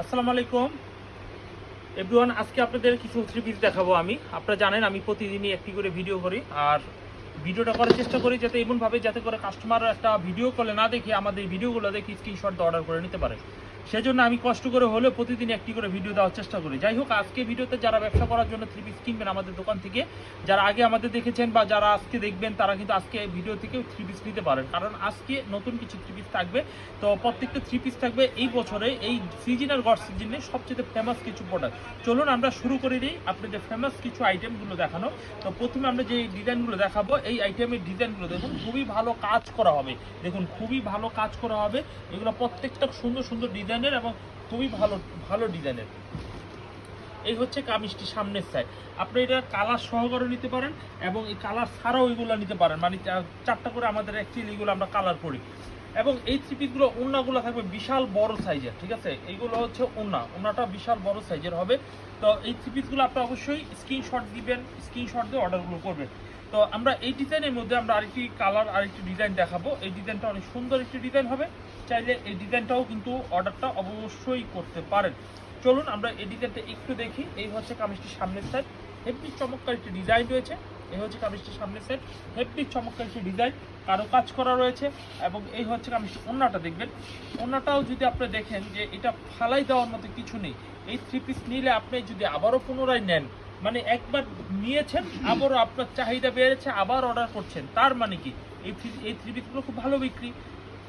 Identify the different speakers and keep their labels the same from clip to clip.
Speaker 1: আসসালামু আলাইকুম। এভরিওয়ান, আজকে আপনাদের কিছু থ্রি পিস দেখাবো আমি। আপনারা জানেন, আমি প্রতিদিনই একটি করে ভিডিও করি। আর ভিডিওটা করার চেষ্টা করি যাতে এমনভাবে যাতে করে কাস্টমার একটা ভিডিও কলে না দেখে আমাদের ভিডিওগুলো দেখে স্ক্রিনশট অর্ডার করে নিতে পারে। সেজন্য আমি কষ্ট করে হলেও প্রতিদিন একটি করে ভিডিও দেওয়ার চেষ্টা করি। যাই হোক, আজকে ভিডিওতে যারা ব্যবসা করার জন্য থ্রি পিস কিনবেন আমাদের দোকান থেকে, যারা আগে আমাদের দেখেছেন বা যারা আজকে দেখবেন, তারা কিন্তু আজকে ভিডিও থেকে থ্রি পিস নিতে পারেন। কারণ আজকে নতুন কিছু থ্রি পিস থাকবে। তো প্রত্যেকটা থ্রি পিস থাকবে এই বছরে, এই সিজন আর গড সিজনে সবচেয়ে ফেমাস কিছু প্রোডাক্ট চলুন আমরা শুরু করে দিই আপনাদের ফেমাস কিছু আইটেমগুলো দেখানো তো প্রথমে আমরা যে ডিজাইনগুলো দেখাবো এই আইটেমের ডিজাইনগুলো দেখুন, খুবই ভালো কাজ করা হবে। দেখুন, খুবই ভালো কাজ করা হবে। এগুলো প্রত্যেকটা সুন্দর সুন্দর ডিজাইনের এবং খুবই ভালো ভালো ডিজাইনের এই হচ্ছে কামিজটি সামনের সাইড আপনি এটা কালার সহকারে নিতে পারেন এবং এই কালার ছাড়াও এগুলো নিতে পারেন। মানে চারটা করে আমাদের অ্যাকচুয়ালি এগুলো আমরা কালার করি। এবং এই থ্রি পিসগুলো ওড়নাগুলো থাকবে বিশাল বড় সাইজের ঠিক আছে? এইগুলো হচ্ছে ওড়না। ওড়নাটা বিশাল বড় সাইজের হবে। তো এই থ্রি পিসগুলো আপনি অবশ্যই স্ক্রিনশট দিবেন স্ক্রিনশট দিয়ে অর্ডারগুলো করবেন। তো আমরা এই ডিজাইনের মধ্যে আমরা আরেকটি কালার আরেকটি ডিজাইন দেখাবো। এই ডিজাইনটা অনেক সুন্দর একটি ডিজাইন হবে। চাইলে এই ডিজাইনটাও কিন্তু অর্ডারটা অবশ্যই করতে পারেন। চলুন আমরা এই ডিজাইনটা একটু দেখি। এই হচ্ছে কামিজটির সামনের সাইড হেভি চমৎকার একটি ডিজাইন রয়েছে। এই হচ্ছে কামিজটির সামনের সাইড হেভি চমৎকার একটি ডিজাইন কারও কাজ করা রয়েছে এবং এই হচ্ছে কামিজটি ওন্নাটা দেখবেন। ওন্নাটাও যদি আপনি দেখেন যে এটা ফালাই দেওয়ার মতো কিছু নেই। এই থ্রি পিস নিলে আপনি যদি আবারও পুনরায় নেন মানে একবার নিয়েছেন, আবারও আপনার চাহিদা বেড়েছে, আবার অর্ডার করছেন। তার মানে কি? এই থ্রি- এই থ্রি খুব ভালো বিক্রি।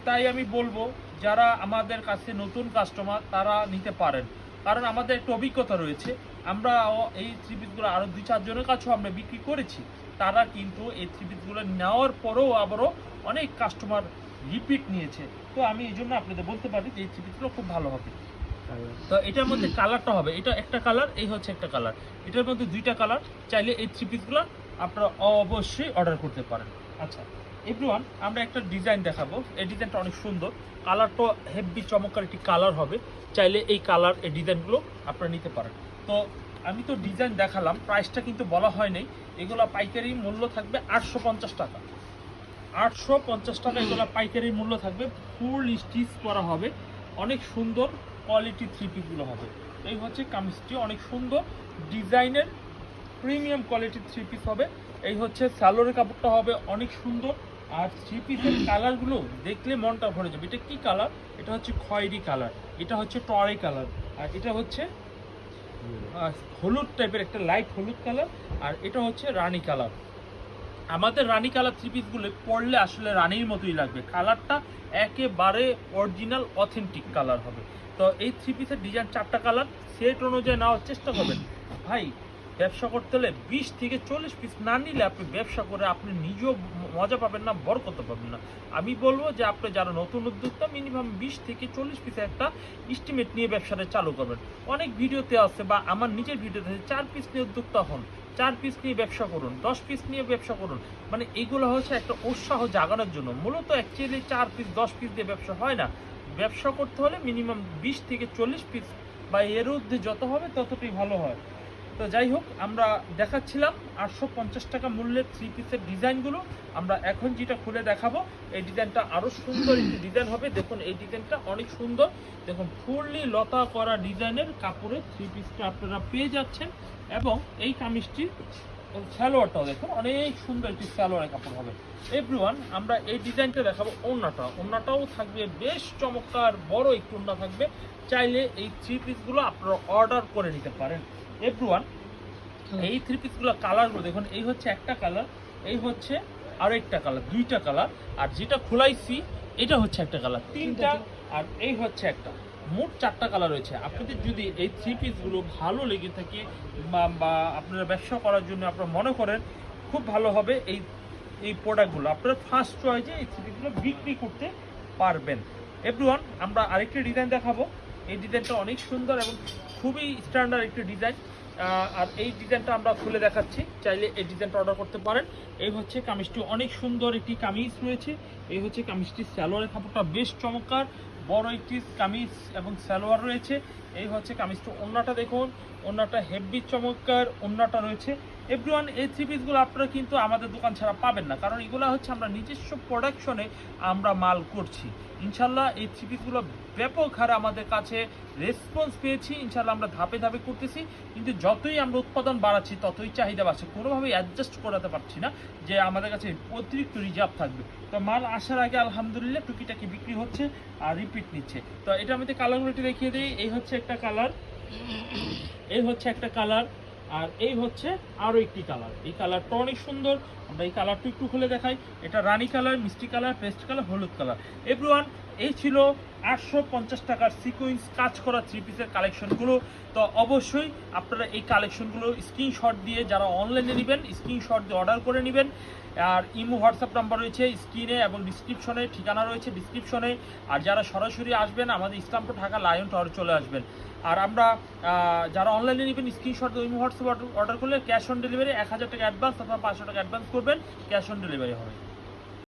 Speaker 1: তাই আমি বলব, যারা আমাদের কাছে নতুন কাস্টমার তারা নিতে পারেন। কারণ আমাদের একটা অভিজ্ঞতা রয়েছে, আমরা এই থ্রি আরও দুই চারজনের কাছেও আমরা বিক্রি করেছি। তারা কিন্তু এই থ্রি নেওয়ার পরেও আবারও অনেক কাস্টমার রিপিট নিয়েছে। তো আমি এই জন্য আপনাদের বলতে পারি যে এই থ্রি খুব ভালো হবে। তো এটার মধ্যে কালারটা হবে। এটা একটা কালার এই হচ্ছে একটা কালার এটার মধ্যে দুইটা কালার চাইলে এই থ্রি পিসগুলো আপনারা অবশ্যই অর্ডার করতে পারেন। আচ্ছা এভরিওয়ান আমরা একটা ডিজাইন দেখাবো। এই ডিজাইনটা অনেক সুন্দর। কালারটা হেভি চমৎকার একটি কালার হবে। চাইলে এই কালার এই ডিজাইনগুলো আপনারা নিতে পারেন। তো আমি তো ডিজাইন দেখালাম প্রাইসটা কিন্তু বলা হয় নাই। এগুলো পাইকারি মূল্য থাকবে আটশো পঞ্চাশ টাকা। আটশো পঞ্চাশ টাকা এগুলো পাইকারি মূল্য থাকবে। ফুল স্টিচ করা হবে। অনেক সুন্দর। কোয়ালিটি থ্রি পিসগুলো হবে। এই হচ্ছে কামিজটি, অনেক সুন্দর। ডিজাইনের প্রিমিয়াম কোয়ালিটির থ্রি পিস হবে। এই হচ্ছে স্যালোরের কাপড়টা হবে অনেক সুন্দর। আর থ্রি পিসের কালারগুলো দেখলে মনটা ভরে যাবে। এটা কি কালার এটা হচ্ছে খয়েরি কালার এটা হচ্ছে টরে কালার আর এটা হচ্ছে হলুদ টাইপের একটা লাইট হলুদ কালার আর এটা হচ্ছে রানী কালার আমাদের রানী কালার থ্রি পিসগুলো পরলে আসলে রানীর মতোই লাগবে। কালারটা একেবারে অরিজিনাল অথেন্টিক কালার হবে। তো এই থ্রি পিসের ডিজাইন চারটা কালার সেট অনুযায়ী নেওয়ার চেষ্টা করবেন। ভাই, ব্যবসা করতে হলে বিশ থেকে চল্লিশ পিস না নিলে আপনি ব্যবসা করে আপনি নিজেও মজা পাবেন না, বরকত পাবেন না। আমি বলব যে আপনি যারা নতুন উদ্যোক্তা মিনিমাম বিশ থেকে চল্লিশ পিসের একটা এস্টিমেট নিয়ে ব্যবসাটা চালু করবেন। অনেক ভিডিওতে আছে বা আমার নিজের ভিডিওতে চার পিস নিয়ে উদ্যোক্তা হন। চার পিস নিয়ে ব্যবসা করুন, দশ পিস নিয়ে ব্যবসা করুন। মানে এগুলো হচ্ছে একটা উৎসাহ জাগানোর জন্য। মূলত অ্যাকচুয়ালি চার পিস দশ পিস দিয়ে ব্যবসা হয় না। ব্যবসা করতে হলে মিনিমাম বিশ থেকে চল্লিশ পিস বা এর ঊর্ধ্বে যত হবে ততটাই ভালো হয়। তো যাই হোক, আমরা দেখাচ্ছিলাম আটশো পঞ্চাশ টাকা মূল্যের থ্রি পিসের ডিজাইনগুলো। আমরা এখন যেটা খুলে দেখাবো, এই ডিজাইনটা আরও সুন্দর একটি ডিজাইন হবে। দেখুন, এই ডিজাইনটা অনেক সুন্দর। দেখুন, ফুললি লতা করা ডিজাইনের কাপড়ে থ্রি পিসটা আপনারা পেয়ে যাচ্ছেন। এবং এই কামিজটি সালোয়ারটাও দেখুন, অনেক সুন্দর একটি সালোয়ারের কাপড় হবে। এভরিওয়ান আমরা এই ডিজাইনটা দেখাবো ওড়নাটা। ওড়নাটাও থাকবে, বেশ চমৎকার বড় একটু ওড়না থাকবে। চাইলে এই থ্রি পিসগুলো আপনারা অর্ডার করে নিতে পারেন। এভরিওয়ান এই থ্রি পিসগুলো কালারগুলো দেখুন এই হচ্ছে একটা কালার এই হচ্ছে আরও একটা কালার দুইটা কালার আর যেটা খোলাইছি এটা হচ্ছে একটা কালার তিনটা আর এই হচ্ছে একটা। মোট চারটা কালার রয়েছে। আপনাদের যদি এই থ্রি পিসগুলো ভালো লেগে থাকে বা- আপনারা ব্যবসা করার জন্য আপনারা মনে করেন খুব ভালো হবে এই এই প্রোডাক্টগুলো আপনারা ফার্স্ট চয়েসে এই থ্রি পিসগুলো বিক্রি করতে পারবেন। এভরিওয়ান আমরা আরেকটি ডিজাইন দেখাবো। এই ডিজাইনটা অনেক সুন্দর এবং খুবই স্ট্যান্ডার্ড একটি ডিজাইন। আর এই ডিজাইনটা আমরা খুলে দেখাচ্ছি। চাইলে এই ডিজাইনটা অর্ডার করতে পারেন। এই হচ্ছে কামিজটি, অনেক সুন্দর একটি কামিজ রয়েছে। এই হচ্ছে কামিজটি স্যালোয়ারের কাপড়টা বেশ চমৎকার। বড় একটি কামিজ এবং স্যালোয়ার রয়েছে। এই হচ্ছে কামিজটি অন্যটা দেখুন। অন্যটা হেভি চমৎকার, অন্যটা রয়েছে। এভরিওয়ান এই থ্রি পিসগুলো আপনারা কিন্তু আমাদের দোকান ছাড়া পাবেন না। কারণ এগুলো হচ্ছে আমরা নিজস্ব প্রোডাকশনে আমরা মাল করছি। ইনশাল্লাহ এই থ্রি পিসগুলো ব্যাপক হারে আমাদের কাছে রেসপন্স পেয়েছি। ইনশাল্লাহ আমরা ধাপে ধাপে করতেছি। কিন্তু যতই আমরা উৎপাদন বাড়াচ্ছি, ততই চাহিদা বাড়ছে। কোনোভাবেই অ্যাডজাস্ট করাতে পারছি না যে আমাদের কাছে অতিরিক্ত রিজার্ভ থাকবে। তো মাল আসার আগে আলহামদুলিল্লাহ টুকিটাকি বিক্রি হচ্ছে আর রিপিট নিচ্ছে। তো এটা আমাদের কালারগুলো একটু দেখিয়ে দিই। এই হচ্ছে একটা কালার এই হচ্ছে একটা কালার আর এই হচ্ছে আরও একটি কালার। এই কালারটা অনেক সুন্দর। আমরা এই কালারটা একটু খুলে দেখাই। এটা রানি কালার, মিষ্টি কালার, পেস্ট কালার, হলুদ কালার। এভরিওয়ান এই ছিল আটশো পঞ্চাশ টাকার সিকোয়েন্স কাজ করা থ্রি পিসের কালেকশনগুলো তো অবশ্যই আপনারা এই কালেকশনগুলো স্ক্রিনশট দিয়ে যারা অনলাইনে নেবেন স্ক্রিনশট দিয়ে অর্ডার করে নেবেন। আর ইমো হোয়াটসঅ্যাপ নাম্বার রয়েছে স্ক্রিনে এবং ডিসক্রিপশনে ঠিকানা রয়েছে ডিসক্রিপশনে আর যারা সরাসরি আসবেন, আমাদের ইসলামপুর ঢাকা লায়ন টাওয়ারে চলে আসবেন। আর আমরা যারা অনলাইনে নেবেন স্ক্রিনশট ইমো হোয়াটসঅ্যাপ অর্ডার করলে ক্যাশ অন ডেলিভারি এক হাজার টাকা অ্যাডভান্স অথবা পাঁচশো টাকা অ্যাডভান্স করবেন ক্যাশ অন ডেলিভারি হবে।